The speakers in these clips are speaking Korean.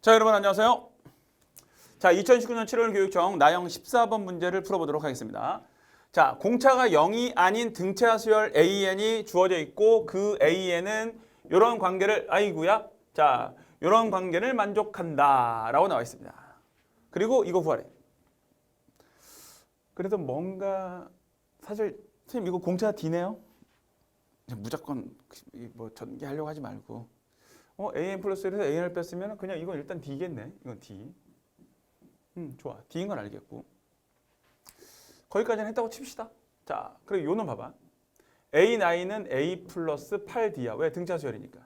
자, 여러분 안녕하세요. 자, 2019년 7월 교육청 나영 14번 문제를 풀어보도록 하겠습니다. 자, 공차가 0이 아닌 등차 수열 AN이 주어져 있고 그 AN은 이런 관계를 아이구야. 자, 이런 관계를 만족한다 라고 나와 있습니다. 그리고 이거 구하래. 그래도 뭔가 사실 선생님 이거 공차 D네요. 무조건 뭐 전개하려고 하지 말고 어, AN 플러스 1에서 AN을 뺐으면 그냥 이건 일단 D겠네. 이건 D. 음, 좋아. D인 건 알겠고. 거기까지는 했다고 칩시다. 자, 그리고 요놈 봐봐. A9은 A 플러스 8D야. 왜? 등차 수열이니까.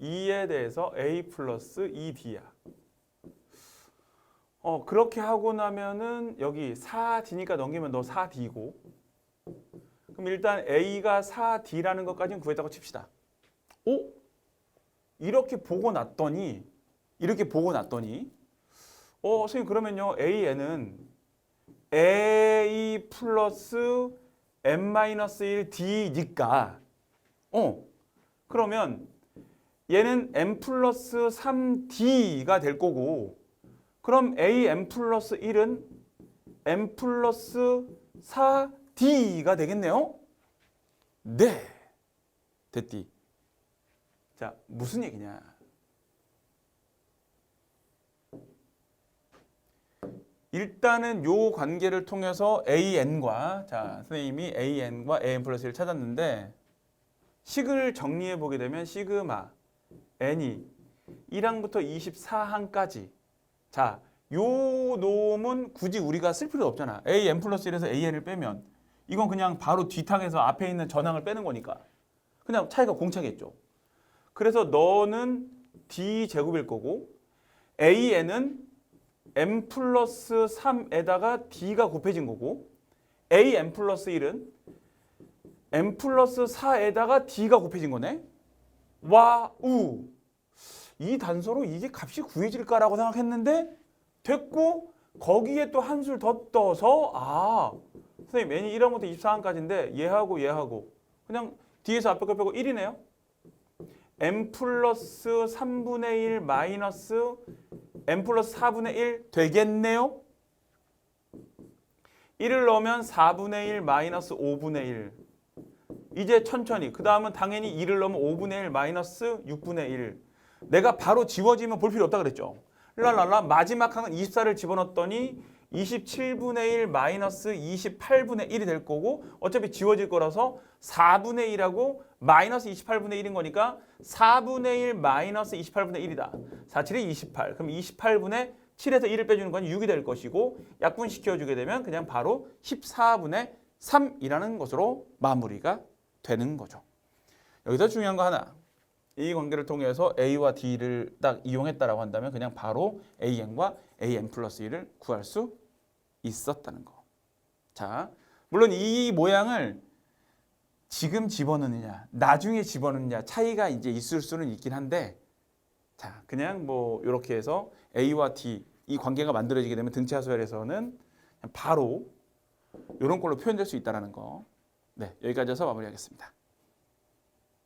2에 대해서 A 플러스 2D야. 어, 그렇게 하고 나면은 여기 4D니까 넘기면 너 4D고. 그럼 일단 A가 4D라는 것까지는 구했다고 칩시다. 오? 이렇게 보고 났더니 이렇게 보고 났더니 어 선생님 그러면요 AN은 A 플러스 n-1 D니까. 어 그러면 얘는 n 플러스 3D가 될 거고 그럼 AN 플러스 1은 n 플러스 4D가 되겠네요? 네. 됐디 자, 무슨 얘기냐? 일단은 요 관계를 통해서 AN과 자, 선생님이 AN과 AN 플러스를 찾았는데 식을 정리해 보게 되면 시그마 n이 1항부터 24항까지 자, 요 놈은 굳이 우리가 쓸 필요 없잖아. AN 플러스 1에서 AN을 빼면 이건 그냥 바로 뒷항에서 앞에 있는 전항을 빼는 거니까 그냥 차이가 공차겠죠. 그래서 너는 d 제곱일 거고 an은 m 플러스 3에다가 d가 곱해진 거고 an 플러스 1은 m 플러스 4에다가 d가 곱해진 거네. 와 우. 이 단서로 이게 값이 구해질까라고 생각했는데 됐고 거기에 또 한술 더 떠서 아 선생님 n이 1항부터 24항까지인데 얘하고 얘하고 그냥 뒤에서 앞에 거 빼고 1이네요. M 플러스 3분의 1 마이너스 m 플러스 4분의 1 되겠네요? 1을 넣으면 4분의 1 마이너스 5분의 1 이제 천천히. 그 다음은 당연히 2를 넣으면 5분의 1 마이너스 6분의 1 내가 바로 지워지면 볼 필요 없다 그랬죠. 랄랄라 마지막 항은 24를 집어넣었더니 27분의 1 마이너스 28분의 1이 될 거고 어차피 지워질 거라서 4분의 1하고 마이너스 28분의 1인 거니까 4분의 1 마이너스 28분의 1이다. 4, 7이 28. 그럼 28분의 7에서 1을 빼주는 건 6이 될 것이고 약분시켜주게 되면 그냥 바로 14분의 3이라는 것으로 마무리가 되는 거죠. 여기서 중요한 거 하나. 이 관계를 통해서 A와 D를 딱 이용했다라고 한다면 그냥 바로 AN과 AN 플러스 1을 구할 수 있었다는 거. 자, 물론 이 모양을 지금 집어넣느냐, 나중에 집어넣느냐 차이가 이제 있을 수는 있긴 한데, 자, 그냥 뭐 이렇게 해서 A와 D 이 관계가 만들어지게 되면 등차 하수열에서는 그냥 바로 이런 걸로 표현될 수 있다라는 거. 네, 여기까지 해서 마무리하겠습니다.